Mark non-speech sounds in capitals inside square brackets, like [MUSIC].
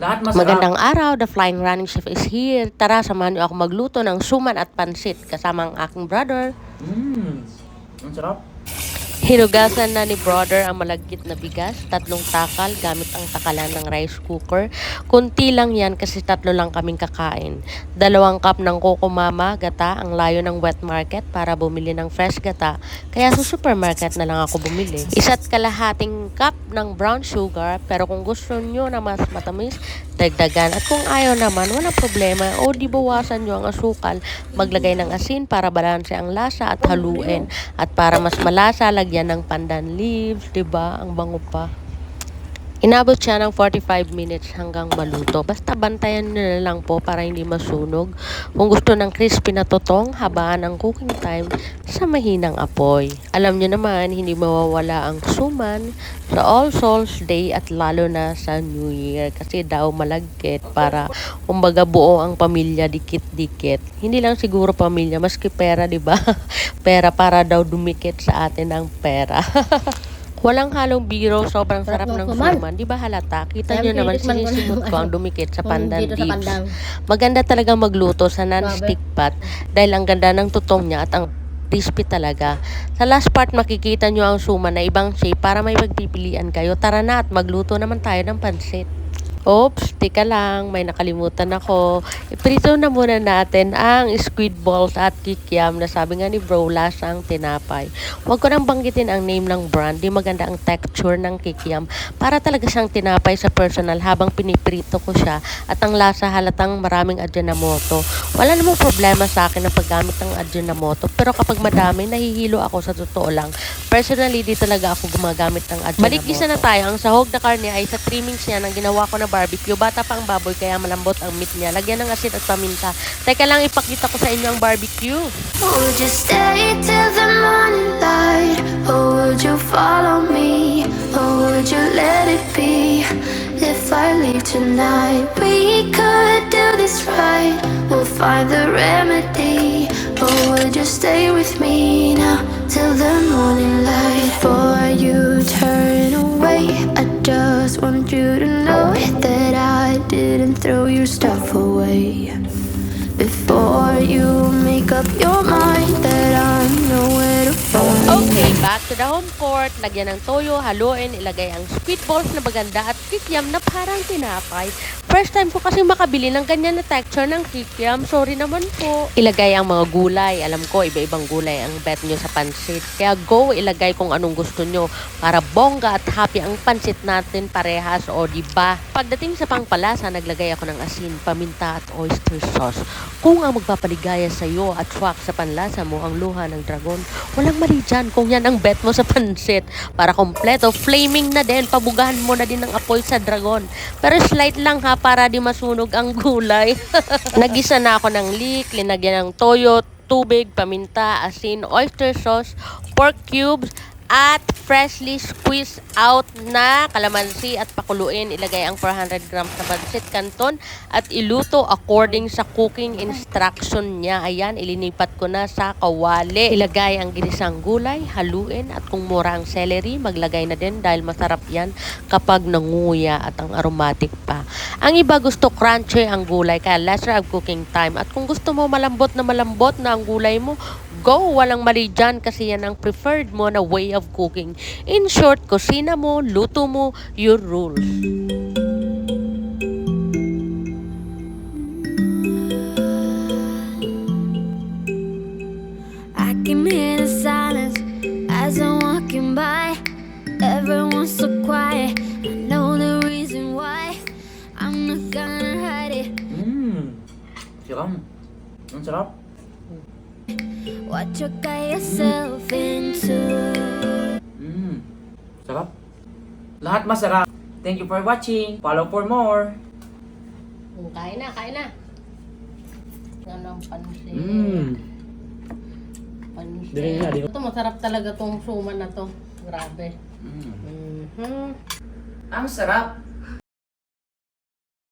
Lahat masarap. Magandang araw, the Flying Running Chef is here. Tara, samahan niyo ako magluto ng suman at pansit kasama ang aking brother. Mmm. Ang sarap. Hinugasan na ni brother ang malagkit na bigas, tatlong takal gamit ang takalan ng rice cooker. Kunti lang yan kasi tatlo lang kaming kakain. Dalawang cup ng Coco Mama gata ang layo ng wet market para bumili ng fresh gata. Kaya sa supermarket na lang ako bumili. Isa't kalahating cup ng brown sugar pero kung gusto nyo na mas matamis, dagdagan. At kung ayaw naman, walang problema. O di bawasan nyo ang asukal. Maglagay ng asin para balanse ang lasa at haluin. At para mas malasa, lagyan ng pandan leaves, 'di ba? Ang bango pa. Inabot siya ng 45 minutes hanggang maluto. Basta bantayan nyo na lang po para hindi masunog. Kung gusto ng crispy na totong, habaan ang cooking time sa mahinang apoy. Alam nyo naman, hindi mawawala ang suman sa All Souls Day at lalo na sa New Year. Kasi daw malagkit para kumbaga buo ang pamilya dikit-dikit. Hindi lang siguro pamilya, maski pera, di ba? [LAUGHS] pera para daw dumikit sa atin ang pera. [LAUGHS] Walang halong biro, sobrang sarap, Sarap ng suman. Di ba halata? Kita Kaya nyo naman, sinisimot ko ang dumikit sa [LAUGHS] pandan dito sa. Maganda talaga magluto sa non-stick pot dahil ang ganda ng tutong niya at ang crispy talaga. Sa last part, makikita nyo ang suman na ibang shape para may pagpipilian kayo. Tara na at magluto naman tayo ng pansit. Oops, tika lang, may nakalimutan ako. Iprito na muna natin ang squid balls at kikiam na sabi nga ni bro, lasang tinapay. Huwag ko nang banggitin ang name ng brand, di maganda ang texture ng kikiam. Para talaga siyang tinapay sa personal habang piniprito ko siya at ang lasa halatang maraming Ajinomoto. Wala namang problema sa akin ang paggamit ng Ajinomoto pero kapag madami, nahihilo ako sa totoo lang. Personally, di talaga ako gumagamit ng Ajinomoto. Balik isa na tayo. Ang sahog na karne ay sa trimmings niya ng ginawa ko na barbecue. Bata pa ang baboy kaya malambot ang meat niya. Lagyan ng asin at paminta. Teka lang, ipakita ko sa inyo ang barbecue. Would you stay till the morning light? Or would you follow me? Or would you let it be? If I leave tonight, we could do this right. We'll find the remedy. Or would you stay with me now throw your stuff away. Before you make up your mind back to the home court. Lagyan ng toyo, haluin, ilagay ang squid balls na maganda at kikiam na parang tinapay. First time ko kasi makabili ng ganyan na texture ng kikiam. Sorry naman po. Ilagay ang mga gulay. Alam ko, iba-ibang gulay ang bet nyo sa pansit. Kaya go, ilagay kung anong gusto nyo para bongga at happy ang pansit natin parehas o di ba? Pagdating sa pangpalasa, naglagay ako ng asin, paminta at oyster sauce. Kung ang magpapaligaya sa iyo at swak sa panlasa mo ang luha ng dragon, walang mali dyan kung yan ang bet mo sa pansit. Para kompleto, flaming na din, pabugahan mo na din ng apoy sa dragon. Pero slight lang ha, para di masunog ang gulay. [LAUGHS] Nagisa na ako ng leek, linagyan ng toyo, tubig, paminta, asin, oyster sauce, pork cubes, at freshly squeezed out na kalamansi at pakuluin. Ilagay ang 400 grams na pancit canton at iluto according sa cooking instruction niya. Ayan, ilinipat ko na sa kawali. Ilagay ang ginisang gulay, haluin at kung mura ang celery, maglagay na din dahil masarap yan kapag nanguya at ang aromatic pa. Ang iba gusto crunchy ang gulay kaya lesser ang cooking time. At kung gusto mo malambot na malambot na ang gulay mo, go! Walang mali dyan kasi yan ang preferred mo na way of cooking. In short, kusina mo, luto mo, your rules. I can hear the silence as I'm walking by. Everyone's so quiet. I know the reason why. I'm not gonna hide it. Mmm. Siram. Ang sarap. What you got yourself into? Mmm. Sarap. Lahat masarap. Thank you for watching. Follow for more. Kain na, kain na. Yan ang pansit. Mmm. Pansit. Dali ba? Ito, masarap talaga tong suman na to. Grabe. Mm. Mhm. Ang sarap.